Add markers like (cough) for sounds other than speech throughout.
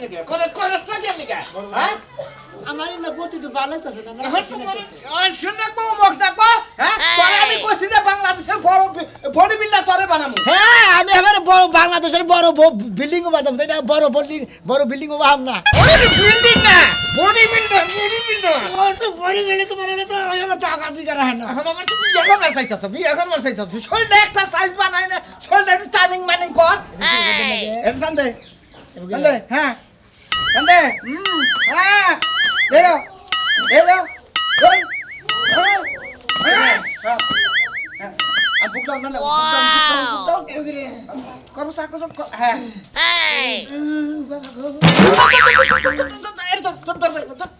নাকি করে করসটা কেমনি কা হ্যাঁ আমার না গতি তো ভালো হইতাছে না ওই শুনে কো মুখ দেখো হ্যাঁ তোরে আমি কইছি যে বাংলাদেশের বড় বডি বিল্ডার তোরে বানামু হ্যাঁ আমি আমার বড় বাংলাদেশের বড় বিল্ডিং ও বাদাম তাই না বড় বিল্ডিং বড় বিল্ডিং ও না বিল্ডিং না বডি বিল্ডার বডি বিল্ডার ও তো বড় বিল্ডিং তো মানে তো আমার টাকা না আমার তো একটা সাইজ বানাই না টার্নিং মানিং কর দে হ্যাঁ টান দে হুম হ্যাঁ দে দাও দে দাও ওই হ্যাঁ হ্যাঁ হ্যাঁ হ্যাঁ আর বুক দাও না না বুক দাও বুক দাও বুক দাও করো তা করো হ্যাঁ এর ধর ধর ধর ধর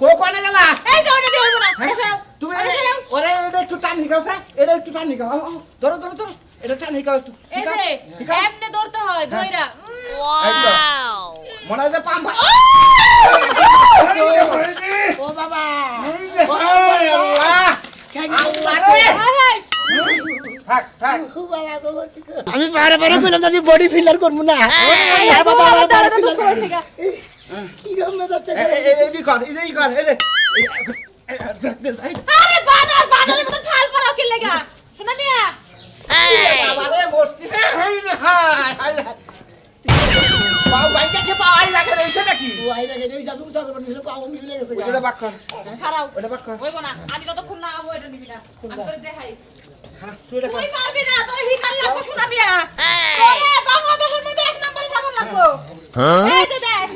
কো কোনে গেলা এই যে ওটা দিয়ে হইব না হ্যাঁ? এটা ফেরাও। তুমি ওটা ফেরাও। ওরে এটা একটু টান হিকাও স্যার এটা একটু টান হিকাও আও, আও, ধরো ধরো ধরো এটা টান হিকাও একটু এই হিকাও, যে হিকাও। এমনে ধরতে হয় ধইরা এই তো। মনে হয় যে পাম ভা- ও বাবা আরে আল্লাহ! আল্লাহ রে! হারাই থাক, থাক। ও বাবা গো। আমি বারে বারে কইলাম যে আমি বডি ফিল্ডার করব না। কি গম্মে যাচ্ছে এই, এই, এই, এই কর, এই, এই কর, এই, এই, এই, এই, এই, এই, আরে বানার বানার মতো ফাল পড়াও কি লাগা। শোনা মিয়া? বাবা রে, মরছি রে, হাই রে, হাই, হাই পাও বাইকে কে পাও আই লাগে রে, হইছে নাকি? ও গেছে ওই যাব উঠা করব নিলে পাও মিলে গেছে ওইটা বাক কর, খারাও ওইটা বাক কর। হইব না আমি যতক্ষণ না আবো এটা নিবি না আমি তোরে দেখাই। হ্যাঁ, তুই এটা তুই পারবি না তোর হিকার লাগবো শোনা মিয়া তোরে বাংলাদেশের মধ্যে এক নম্বরে থাকা লাগবো এই যে দেখ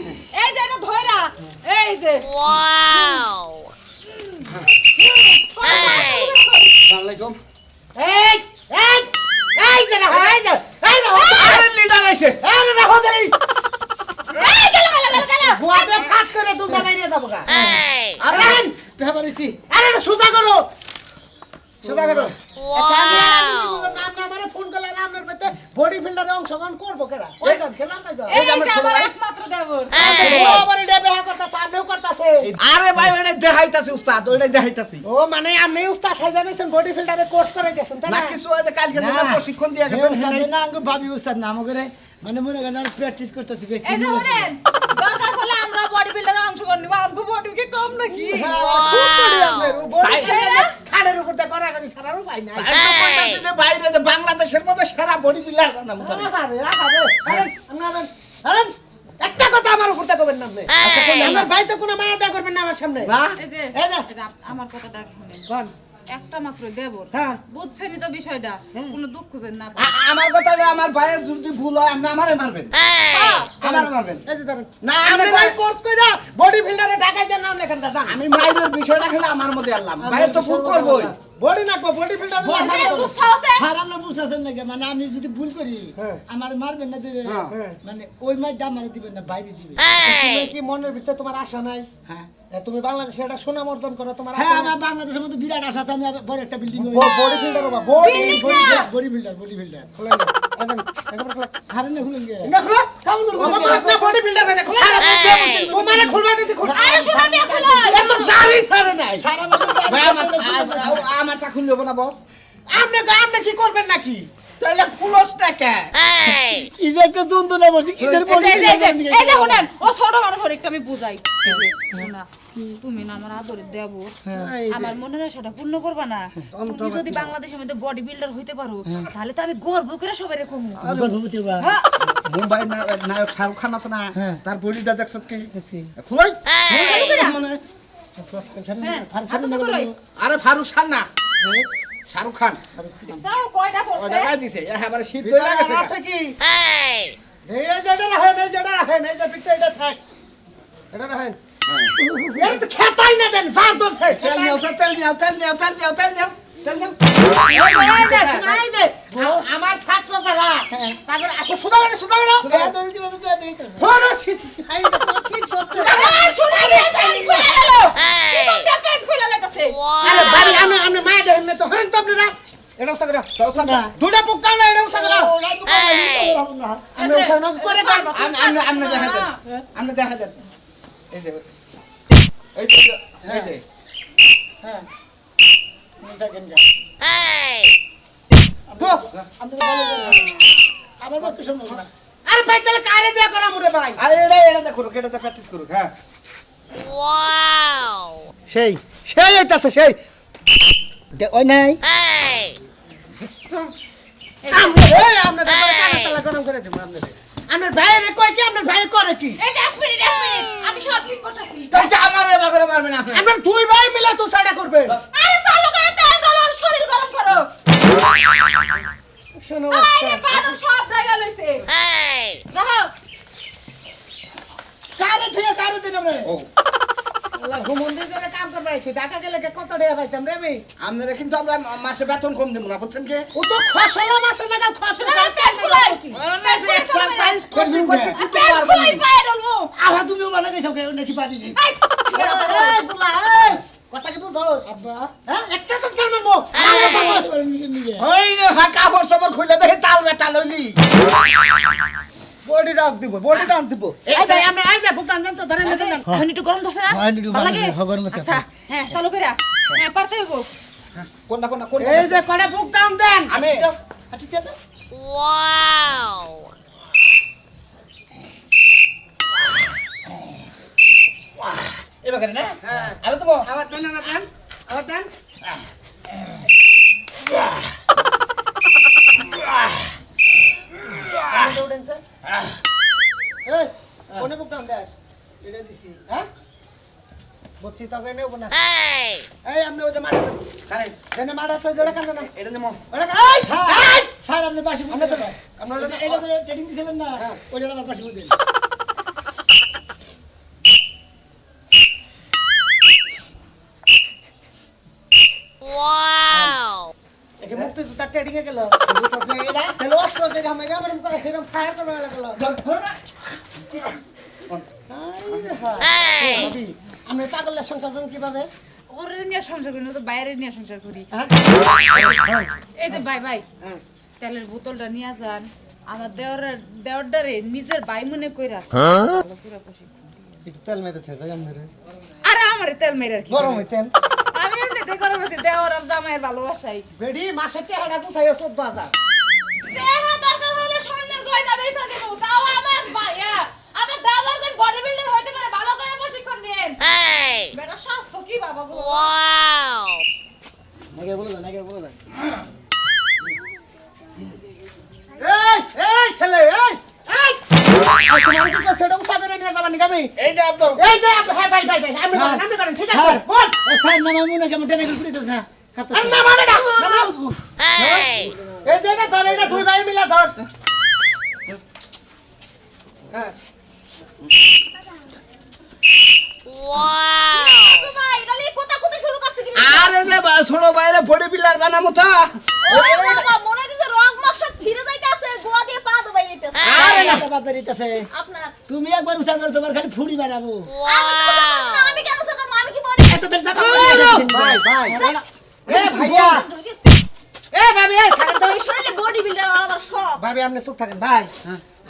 এই যে এটা ধইরা এই যে। যাব গা। আরে রাখেন, আরে এটা সোজা করো। সোজা করো। আচ্ছা, বডি ফিল্ডারে অংশগ্রহণ করব কেরা? আরে ভাই দেখাইতাছি উস্তাদ দেখাইতাছি। ও মানে আপনি উস্তাদ হয়ে জানিয়েছেন বডি ফিল্ডারে কোর্স করে গেছেন না? কিছু কালকে প্রশিক্ষণ দিয়ে গেছেন না ভাবি উস্তাদ মানে মনে করেন প্র্যাকটিস করতেছি এই যে শুনেন দরকার হলে আমরা বডি বিল্ডারে অংশগ্রহণ নিব আমগো বডি কি কম নাকি হ্যাঁ, খাড়ের উপর দিয়ে গড়াগড়ি ছাড়ার উপায় নাই। যে বাইরে যে বাংলাদেশের মধ্যে সেরা বডি বিল্ডার বানাবো তাহলে। আহারে, আরেন, আরেন, আরেন, একটা কথা আমার উপর দিয়ে করবেন না আপনি। আমার ভাই তো কোনো মায়া করবেন না আমার সামনে এই যে এই যে। এই যে আপ- আমার শুনেন কোন? একটা মাত্র দেবর। হ্যাঁ। বুঝছেনই তো বিষয়টা। কোনো দুঃখ যেন না আমার কথা আমার ভাইয়ের যদি ভুল হয় আপনি আমারে মারবেন। হ্যাঁ। আমারে মারবেন। এই যে ধরেন। না, আমি ভাই কোর্স কইরা বডি ফিল্ডারে ঢাকাই দেন নাম লেখেন দাদা আমি মাইরের বিষয়টা খেলে আমার মধ্যে আনলাম। ভাইয়ের তো ভুল করবোই। বডি নাকবো বডি ফিল্ডারে আর আমরা বুঝতেছেন নাকি? মানে আমি যদি ভুল করি হ্যাঁ। আমার মারবেন না হ্যাঁ। মানে ওই মাইটা আমার দিবেন না বাইরে দিবে তুমি কি মনের ভিতরে তোমার আশা নাই? হ্যাঁ। তুমি বাংলাদেশে একটা সুনাম অর্জন করো তোমার হ্যাঁ আমার বাংলাদেশের মধ্যে বিরাট আশা আছে আমি বড় একটা বিল্ডিং বডি ফিল্ডার হবা body body builder body builder খুলে না একবার খুলে। হারে না খুলেন না খুলে। কাবুল করে আমার বডি ফিল্ডার না খুলে। তোমারে খুলবা দিছি খুল আরে শোনা খোলো। এত জারি সারে নাই। সারা ভাই আমার আ- আমার তা খুললে হবে না বস। আপনি আপনি কি করবেন নাকি? তাহলে খুলস টাকা কি যে একটা যন্ত্রণা বলছি বডি যে- এই যে- এই যে- শুনেন ও ছোট মানুষ ওর একটু আমি বুঝাই। শোনা তুমি না আমার আদরের দেব আমার মনের আশাটা পূর্ণ করবা না। তুমি যদি বাংলাদেশের মধ্যে বডি বিল্ডার হইতে পারো তাহলে তো আমি গর্ব করে সবাই রেখো গর্ভবতী বা হ্যাঁ। মুম্বাই নায়ক শাহরুখ খান আছে না হ্যাঁ। তার বডিটা দেখছ কি? খুলাই। হ্যাঁ। আরে ফারুক খান না। শাহরুখ খান যাও কয়টা ও শীত হয়ে গেছে আছে কি এই যেটা রাখেন এই যেটা রাখেন এই যে পিঠে এটা থাক এটা রাখেন এর তো খেতাই না দেন ফার দর থাক তেল নিও তেল নিও তেল নিও তেল নিও তেল নিও তেল নিও আমার ছাত্র যারা তারপরে সুদা সুদা দিবে বড় শীত শীত খুলে গেল প্যান্ট খুলে আরে বাড়ি আমি আমি মায়া দেন তো হরেন তো আপনারা এটা উসা করে দুটা পোকা না। এটা উসা আমি উসা করে দেন। আমনে আমনে দেখা দেন আমনে দেখা দেন এই যে এই যে এই যে। গো। আমি আমার পক্ষে সম্ভব না। আরে ভাই তাহলে কারে দেয়া করা মুরে ভাই? আরে এটা এটা প্র্যাকটিস করুক হ্যাঁ। সেই সেই আইতাছে সেই। ওই নাই। আপনার ভাইয়ের কয় কি আপনার ভাই করে কি? এই যে এক মিনিট এক মিনিট আমি সব ঠিক করতেছি। আমার এবার মারবেন আপনি। আপনার দুই ভাই মিলে তো সাইডা করবে আরে চালু করে তেল গলো শরীর গরম করো। শোনো আরে বাদর সব লাগা লইছে। রাহো কারে থেকে কারে দিলাম ও। কাম করবে আইছি ঢাকা গেলে কত টাকা পাইতাম রে আমি? আপনারা কিন্তু আমরা মাসে বেতন কম দেবো না বুঝছেন কি? ও তো খসলা মাসে লাগাল খসলা এক্সারসাইজ করতে করতে তুমি মানে গেছো কে নাকি এই, এই কথা কি বুঝোস? আব্বা। হ্যাঁ একটা ওই কাপড় খুলে দেখে বেটা লইলি বডি ডাক দিব বডি ডাক দিব। এই যে আমরা এই যে ভুটান জানতো ধরেন ধরেন এখন একটু গরম ধরছে না? হ্যাঁ, একটু ভালো লাগে? হ্যাঁ, গরম। আচ্ছা হ্যাঁ চালু করে হ্যাঁ। পারতে হইব। কোনটা কোনটা কোন এই যে বুক ডাউন দেন। আমি হাঁটি দে। তো। এবার করে না? আরে তুমি আবার টান আবার টান আবার এই কোনে এটা দিছি হ্যাঁ? বুঝছি তোকে নেব না এই! আপনি ওই যে মাঠে খারে এখানে মাঠ আছে জোড়া কান্দে না এটা নেমো ওটা এই এই! স্যার আপনি পাশে বুঝতে এটা ট্রেডিং দিছিলেন না ওইটা আমার পাশে বুঝতে ট্রেডিং এ গেল। তাহলে অস্ত্র দিয়ে আমরা করে ফায়ার করবে আমরা পাগলের সংসার করুন কীভাবে? ওরে নিয়ে সংসার করি তো বাইরে নিয়ে সংসার করি। হ্যাঁ? এই যে ভাই ভাই হ্যাঁ। তেলের বোতলটা নিয়ে যান। আমার দেওয়ার দেওয়ারটারে নিজের ভাই মনে কইরা ভালো করে প্রশিক্ষণ তেল মেরে আরে আমারে তেল মেরে কি গরম হইতেন গরম আছি দেওয়ার আর জামাইয়ের ভালোবাসাই। বেডি মাসে টেহাটা গুছাই চোদ্দ হাজার। টেহা দরকার হলে স্বর্ণের গয়না বেচা দেব তাও আমার ভাইয়া আমার দাবার যেন বডি বিল্ডার হইতে পারে ভালো করে প্রশিক্ষণ দেন। বেটা স্বাস্থ্য কি বাবা গো? নাকি বলে দেন নাকি বলে দেন তোমার কি কষ্ট উসা করে নিয়ে যাবেন নাকি এই যে একদম। এই যে হ্যাঁ ভাই ভাই ভাই আপনি করেন আপনি করেন ঠিক আছে বল। ও স্যার নামা মনে কেমন ট্রেনিং করে দিতেছ না আর না মানে না এই। যে এটা ধর এটা দুই ভাই মিলে ধর। হ্যাঁ। ভাই এটা নিয়ে কোথা কোথা শুরু করছে কি আরে যে ছোট বাইরে বডি বিল্ডার বানামো তো। মনে মগ সব ছিঁড়ে যাইতাছে গোয়া দিয়ে পা দবাই নিতেছে আরে না বাদ দিতেছে আপনার তুমি একবার উঠা করো তোমার খালি ফুড়ি বাড়াবো আমি কেন আমি কি বডি এত ধরে চাপা ভাই ভাই। এ ভাইয়া। এ ভাবি থাকেন তো। শরীরে বডি বিল্ডার আমার সব ভাবি আপনি চুপ থাকেন ভাই।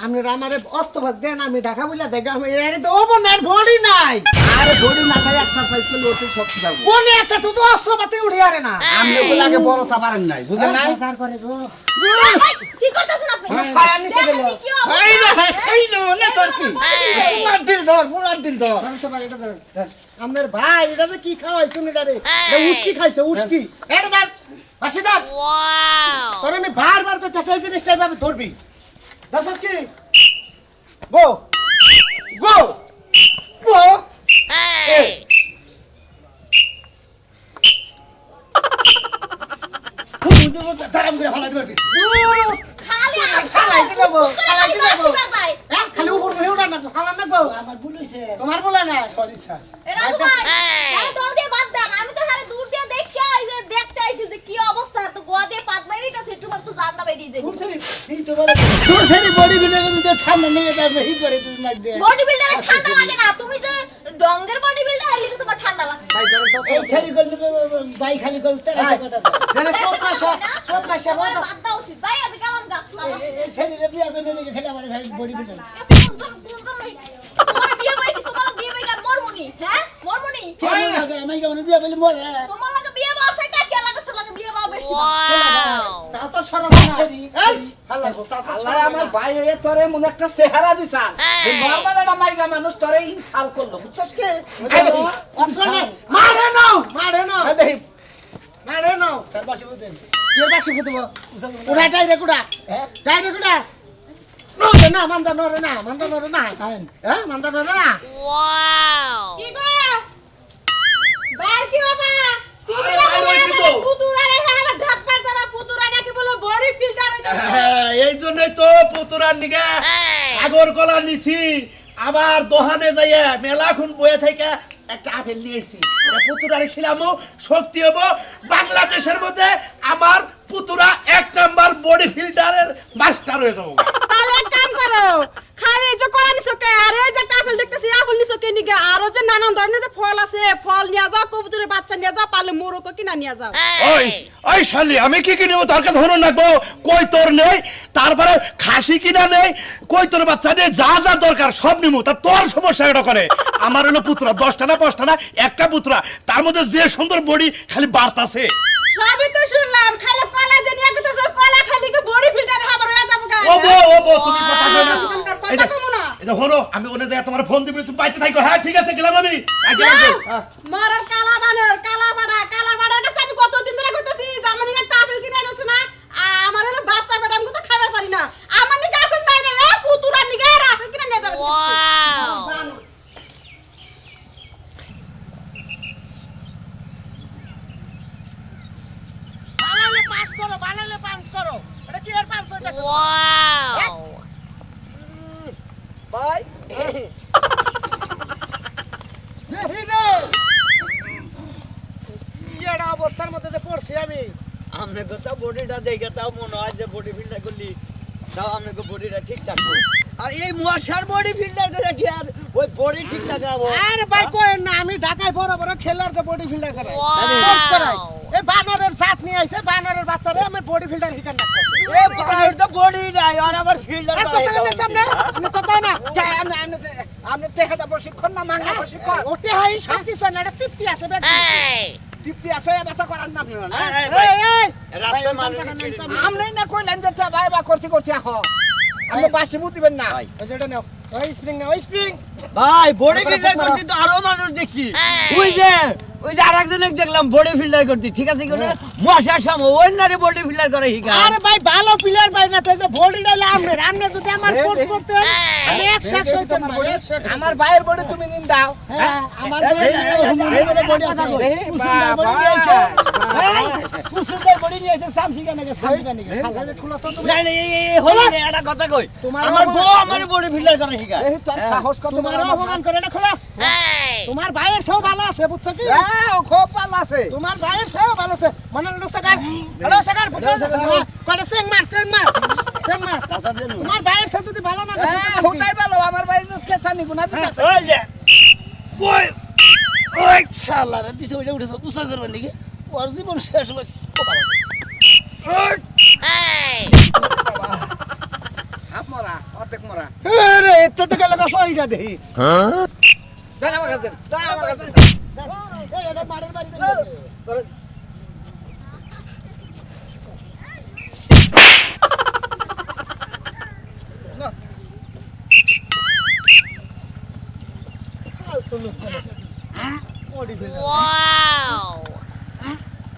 আপনি আমারে অস্তভাগ দেন আমি ঢাকা বলে দেখি আমি এর তো ওপনার বডি নাই। আরে বডি না খাই এক্সারসাইজ করলে ওতে শক্তি পাবো। কোনে একটা শুধু অস্ত্রপাতি উঠে আরে না। আমি ওগুলো আগে বড় তা পারেন নাই বুঝলেন নাই স্যার করে গো। কি করতেছেন আপনি? ছায়া নিচে গেল? এই না এই না না তোর কি? পুলার দিল ধর পুলার দিল ধর। তো ভাই, এটা তো কি খাওয়াইছেন এটা রে? এটা উস্কি খাইছে উস্কি। এটা ধর হাসি ধর। তোর আমি বারবার করতে চাই জিনিসটা এইভাবে ধরবি। খালি (laughs) ফালাই দিলে বো। বাসি বাজায়। হ্যাঁ, খালি উপর ভেউ না তো ফালান না গো। আমার ভুল হইছে। তোমার বলে না সরি স্যার এ রাজু ভাই, দল দিয়ে বাদ দেন। আমি তো খালি দূর দিয়ে দেখতে আইছি, দেখতে আইছি যে কি অবস্থা। তো গোয়া দিয়ে পাত পর তো জানলা বেরিয়ে যাবে। উঠতে নি, এই তো বলে, তোর সেরি বডি বিল্ডার যদি তোর ঠান্ডা লেগে যায়, আপনি হিট করে তুই নাক দিয়ে। বডি বিল্ডারে ঠান্ডা লাগে না। তুমি যে ডঙ্গের বডি বিল্ডার হইলে তো তোমার ঠান্ডা লাগছে। তো এই সেরি তো বাই খালি করতে তার কথা। জানে সব মাসে সব বড় বাদ দেওয়া উচিত। ভাই, আমি গেলাম গা। এই- এই- এই সেরিরে বিয়া করে দেখে খেলে আমার খালি বডি বিল্ডার কোনজন- কোনজন ওই- তোমার বিয়ে বই কি? তোমার বিয়ে বই কি? আর মরমুনি, হ্যাঁ? মরমুনি? কেমন লাগে আমি কেমন বিয়া করলে মরে। তোমার লাগে বিয়ে বসাইটা কে লাগে? তোর লাগে বিয়ে বাবা বেশি। তা তো সরম না। সেরি এই হাল্লা আল্লাহ আমার ভাই হয়ে তোরে মনে একটা চেহারা দিছা নর্মাল একটা মাইগা মানুষ তোরে ইনসাল করল বুঝছস কি? এই দেখি, ইনসাল। মারে নাও! মারে নাও। এই মারে নাও। তার পাশে বুঝেন কে বাসি কুড়া নো রে না মান্দা নো রে না মান্দা নো রে না হ্যাঁ মান্দা নো। রে না কি গো? বাইর কি বাবা? তুমি না বলে তো। আমার পুতুরা রে আমার ঢাক পার যাবা পুতুরা নাকি বলে বডি ফিল্টার হইতাছে? হ্যাঁ, এই জন্যই তো পুতুরার নিগা সাগর কলা নিছি। আবার দোহানে যাইয়া মেলাখন বয়ে থেকে একটা আপেল নিয়েছি। পুতুরা পুতুরারে খিলামো শক্তি হব। বাংলাদেশের মধ্যে আমার পুতুরা এক নাম্বার বডি ফিল্টারের মাস্টার হয়ে যাব। কাম করো, খালি যে কোরআন সুকে আর যে দেখতেছি আপেল নিছো কে আরও যে নানান ধরনের যে ফল আছে ফল নিয়ে যাও কবুতরের বাচ্চা নিয়ে যাও পারলে কিনা নিয়ে যাও। ওই ওই শালি আমি কি কিনবো? তোর কাছে হলো নাকবো কই তোর নেই? তারপরে খাসি কিনা নেই? কই তোর বাচ্চা নেই? যা যা দরকার সব নিমু। তা তোর সমস্যা এটা করে। আমার হলো পুত্রা দশটা না পাঁচটা না একটা পুত্রা। তার মধ্যে যে সুন্দর বডি খালি বার্তাছে সবই তো শুনলাম খালি কলা যে নিয়ে গেছো কলা খালি বডি ফিল্টার খাবার হয়ে যাব ও বো ও বো তুমি কথা কই না কথা কমু যে হলো আমি ওনে যাই তোমার ফোন দিবি তুমি বাইতে থাকো হ্যাঁ ঠিক আছে গেলাম আমি। আগে হ্যাঁ। মারার কালা বানর কালা পাড়া কালা পাড়ার কাছে আমি কতদিন ধরে কইতাছি নিকে একটা আপেল কিনে এনেছো না আ- আমার হলো বাচ্চা বেটা আমি তো খাবার পারি না আমার নিকে আপেল নাই রে এ পুতুরা নিকে আর আপেল কিনে নিয়ে যাবে ওয়াও বালালে পাস করো বালালে পাস করো এটা কি এর পাস হইতাছে ভাই হিরে ইয়েটা অবস্থার মধ্যে যে পড়ছি আমি আমনে তো তা বডিটা দেখে তাও মনে হয় যে বডি ফিল্টার করলি তাও আমনে বডিটা ঠিক থাকব আর এই মশার বডি ফিল্টার করে কি আর ওই বডি ঠিক থাকাবো আরে ভাই কই না আমি ঢাকায় বড় বড় খেলার বডি ফিল্টার করাই। করাই। এই বানরের জাত নিয়ে আইছে বানরের বাচ্চারে আমি বডি ফিল্টার হিকার না এ বানর তো বডি নাই আর আবার কথা কথা সামনে আমি কথা না? আমি আমি আমি টেহাদা প্রশিক্ষণ না মাংনা প্রশিক্ষণ? ও টেহাই সব কিছু না এটা তৃপ্তি আছে বেশ তৃপ্তি আছে ব্যথা করার না মানুষ ছেড়ে না কইলেন যে ভাই বা করতে করতে আহ। আমি বাসি মুতিবেন না। ওই যেটা নাও। ওই স্প্রিং না ওই স্প্রিং ভাই বডি মারো। করতে তো আরও মানুষ দেখছি ওই যে ওই যে আরেকজনের দেখলাম বডি ফিল্টার করতে ঠিক আছে কোন মশার ওই নারে বডি ফিল্টার করে হিকা আরে ভাই ভালো প্লেয়ার ভাই না তো বডি ডালে আমনে আমনে যদি আমার কোর্স করতে আমি এক শেষ হইতাম ভাই আমার ভাইয়ের বডি তুমি নিন দাও হ্যাঁ আমার বডি আছে বডি আইছে সামসি কানে সামসি খোলা তো এই না কথা কই। তোমার আমার আমার- বউ আমার বডি ফিল্টার করে হিকা এই তোর সাহস কত তোমার অপমান করে না খোলা। তোমার ভাইয়ের সব ভালো আছে বুঝছ কি? হ্যাঁ ও খুব ভালো আছে। তোমার ভাইয়ের সব ভালো আছে। মনে হলো সাকার হলো সাকার কটা সেং মার সেং মার সেং মার। তোমার ভাইয়ের সাথে যদি ভালো না হ্যাঁ ওটাই ভালো আমার ভাই কেসা নিব না ঠিক আছে? ওই যে ওই ওই শালা রে দিছে ওইটা উঠেছে উসা করবেন নাকি? ওর জীবন শেষ হবে (laughs) হাফ মরা অর্ধেক মরা আরে এতে তো গেল সইটা দেই দেন আমার কাছে দেন দেন আমার কাছে দেন। এই এটা মাড়ের বাড়িতে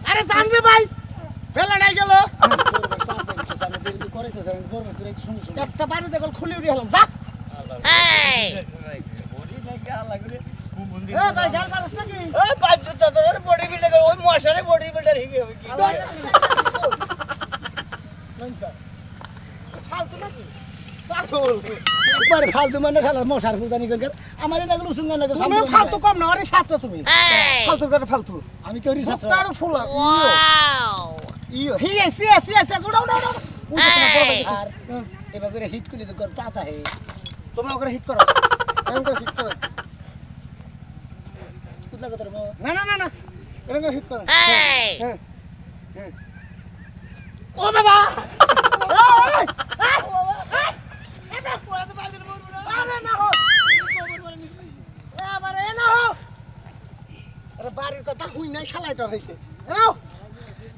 আরে জান রে ভাই ফেলাটাই গেল একটা বাড়ি দেখল খুলি উড়ে হলাম যা। এ ভাই গাল মারছ নাকি? ওই পাঁচ জুতা তোর বডি করে ওই মশারে বডি ফিল্টার হিকে হবে কি ফালতু নাকি? একবার ফালতু মানে শালা মশার ফুদানি করে আমার এটা গুলো সুন্দর লাগে তুমি ফালতু কম না আরে ছাত্র তুমি। ফালতু করে ফালতু। আমি তৈরি ছাত্র। তারও ফুল ইয়ো। হি এসি এসি এসি উড়া উড়া উড়া আর এবার করে হিট করলে তো কর পাতা হে তোমরা ওকে হিট করো এরকম করে হিট করো কুতলা কথা না না না না এরকম করে হিট হ্যাঁ হ্যাঁ। ও বাবা বাড়ির কথা হুই নাই শালাইটা হয়েছে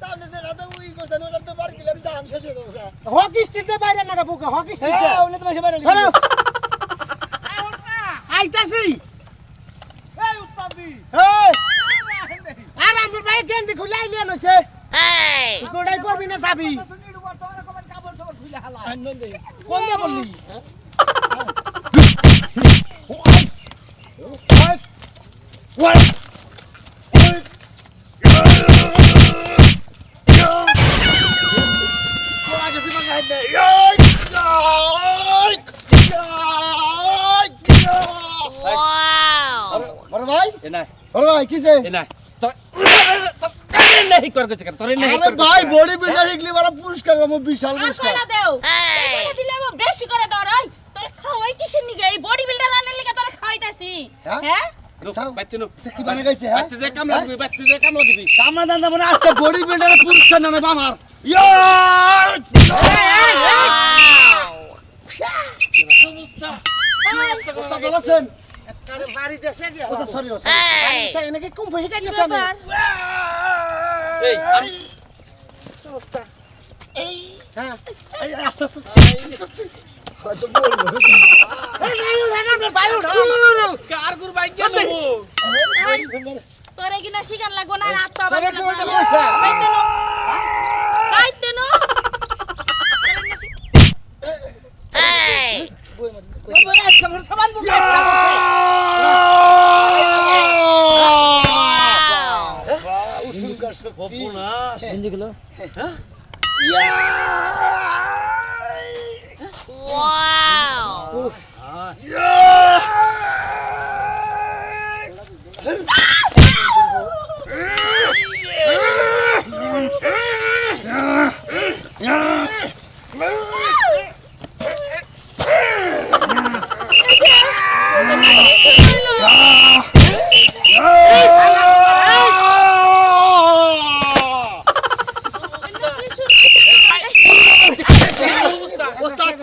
আপনি যে রাতে উই করছেন ওটা তো বাড়ি দিলাম জাম শেষ হয়ে যাবে হকি স্ট্রিটে বাইরে নাকা বুকে হকি স্ট্রিটে হ্যাঁ উনি তো বেশি বাইরে হ্যালো। আইতাছি। এই উস্তাদি এই আর আমার ভাই গেঞ্জি খুলে আইলেন হইছে গোড়াই পড়বি না যাবি? কোন দিয়ে বললি? বড় ভাই কিসে এ না তোর তোর কর করছে কেন? তোর নেই আরে ভাই বডি বিল্ডার শিখলি বড় পুরস্কার পাবো বিশাল আর পুরস্কার। দেও এখানে দিলে আবার বেশি করে দরাই তোর খাওয়াই কিসের নিগে? এই বডি বিল্ডার আনার লিগে তোর খাওয়াইতাছি। হ্যাঁ? হ্যাঁ? নো হ্যাঁ? কামলা দিবি কামরা দান্দা মানে আজকে বডি বিল্ডারের পুরস্কার আমার ইয়া! হ্যাঁ তোরে কিনা শিকার লাগবো না রাত তো তোরে কি ওইটা বলছে? বাইতে নো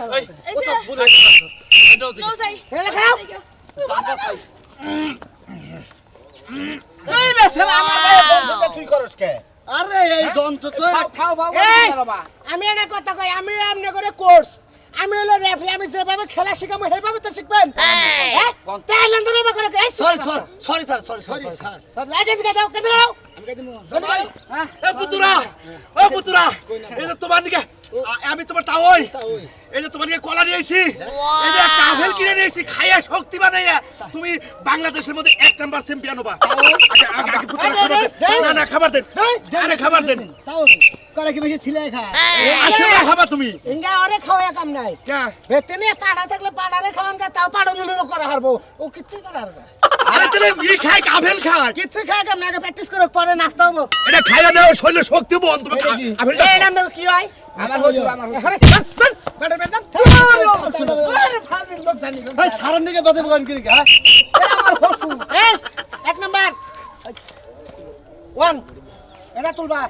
বাইতে নো তোরে না শিক- এই যে, নো যাই। এই বেচারা আমার ভাই বলছে তুই করস কে আরে এই যন্ত্র তো খাও খাও এই! বাবা আমি একটা কথা কই আমি এমনি করে কোর্স আমি হলো রেফারি আমি যেভাবে খেলা শিখাবো সেভাবে তো শিখবেন? হ্যাঁ তাহলে তো রেফারি করে এই sorry sorry sorry sir sorry sorry sir licence কে দাও কে দাও আমি দিমু এ পুতুরা ও পুতুরা এই তোমার নিকে আ- আমি তোমার তাওই এই যে তোমার কলা নিয়েছি এই যে আপেল কিনে নিয়েছি খাইয়া শক্তি বানাইয়া। তুমি বাংলাদেশের মধ্যে এক নাম্বার চ্যাম্পিয়ন হবা না না খাবার দেন। আরে খাবার দেন। করে কি বেশি ছিলে খায় আসে না খাবা তুমি। ইঙ্গা আরে খাওয়া কাম নাই। কে? বেতেনে পাড়া থাকলে পাড়ারে খাওয়ান কা তাও পাড়া করা হারবো। ও কিচ্ছু করা হারবে। আরে তাহলে ই খাই আপেল খায়। কিচ্ছু খায় কাম না প্র্যাকটিস করে পরে নাস্তা হব এটা খাইয়া দেও শরীরে শক্তি বন তোমাকে এটা কি? আপেলটা এই নাম দেখো কি হয়? আমার হইছিল আমার হইছিল। আরে চল চল। বেটা বেটা আরে ফাজিল লোক জানি ভাই সারার দিকে বাদে বগান কি হ্যাঁ? আমার হসু এই এক নাম্বার। ওয়ান এটা তুলবা।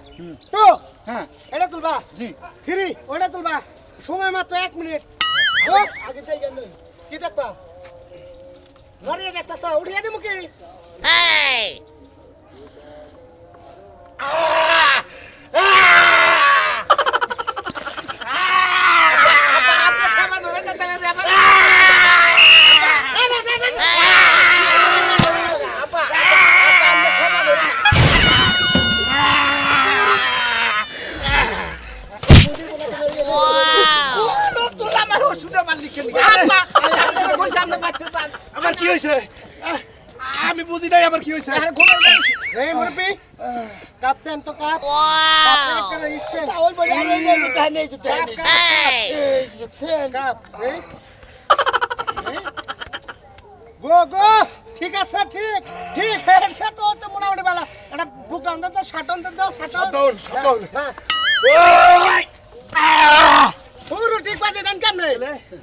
টু হ্যাঁ। এটা তুলবা। জি। থ্রি ওটা তুলবা। সময় মাত্র এক মিনিট। আগে যাই গেল। কি দেখবা? ঘরে দেখতেছ উঠিয়ে দিমু কি সাবান ধরে না তাহলে ব্যাপার আপা আপা সাবান ধরে না আমার ওষুধে মারলি কেন আপা কই সামনে বাচ্চা পান আমার কি হয়েছে আমি বুঝি নাই আমার কি হয়েছে আর ঘুরে এই মুরব্বি কাপ্তেন তো কাপ। কাপ করে স্টেন ওই বড়ি আগে যাই যেতে নেই যেতে কাপ কাপ এই দেখছেন কাপ এই। গো গো ঠিক আছে ঠিক। ঠিক হয়েছে তো তো মোটামুটি ভালো এটা বুক ডাউন তো শাটন তো দাও শাটন হ্যাঁ! পুরো ঠিক বাজে দেন। কেমনে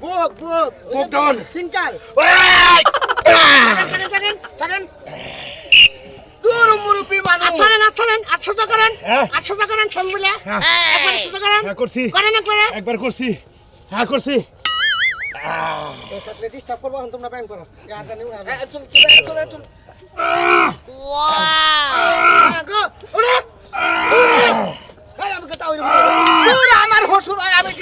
বুক বুক Book down. সিঙ্কাল! থাকেন থাকেন থাকেন দূর মুরুব্বি মানুষ। আচ্ছালেন আচ্ছালেন আটশোটা করেন। হ্যাঁ। আটশোটা করেন সব মিলে। একবার আটশোটা করেন। হ্যাঁ, করছি। করেন একবারে। একবার করছি। হ্যাঁ করছি। তোমরা ব্যায়াম করো। আর